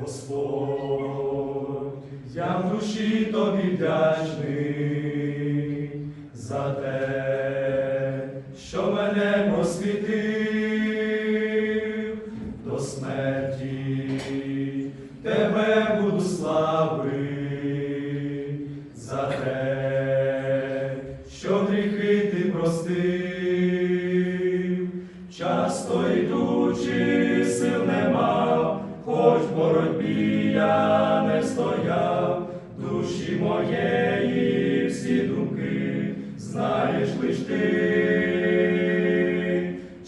Господь, я в душі тобі вдячний за те, що мене просвітив до смерті, тебе буду славити в боротьбі я не стояв, душі моєї всі думки, знаєш лиш ти,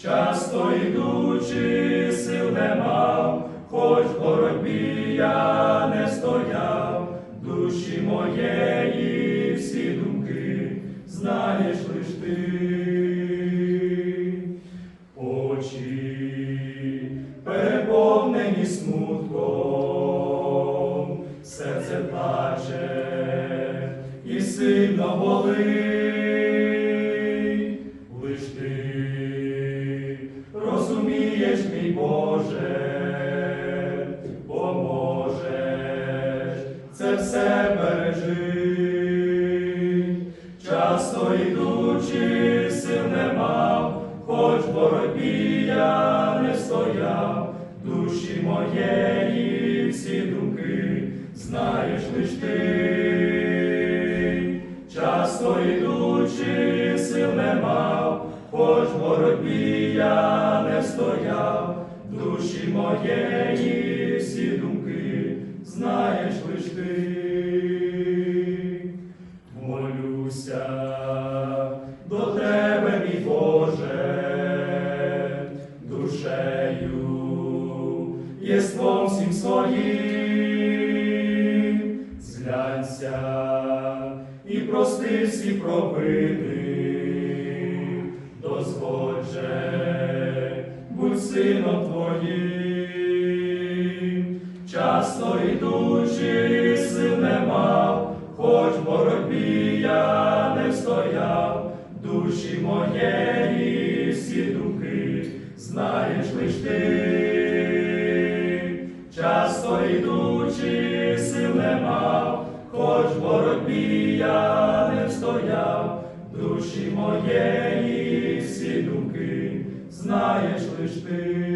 часто йдучи, сил не мав, хоч в боротьбі я не стояв, душі моєї всі думки, знаєш лиш ти. Очі серце плаче і сильно болить, лиш ти розумієш, мій Боже, поможеш це все пережить, часто йдучи, сил не мав, хоч боротьбі я не стояв, душі моєї лиш ти, часто сил не мав, хоч в боротьбі я не стояв, душі моєї всі думки, знаєш лиш ти. Молюся до тебе, мій Боже, душею, єством всім своїм, зглянься і прости всі провини, дозволь же, будь сином твоїм, часто йдучи, сил не мав, хоч в боротьбі я не стояв, душі моєї всі думки, знаєш лиш ти, часто йдучи, сил не мав, хоч боротьбі я не стояв, душі моєї всі думки, знаєш лиш ти.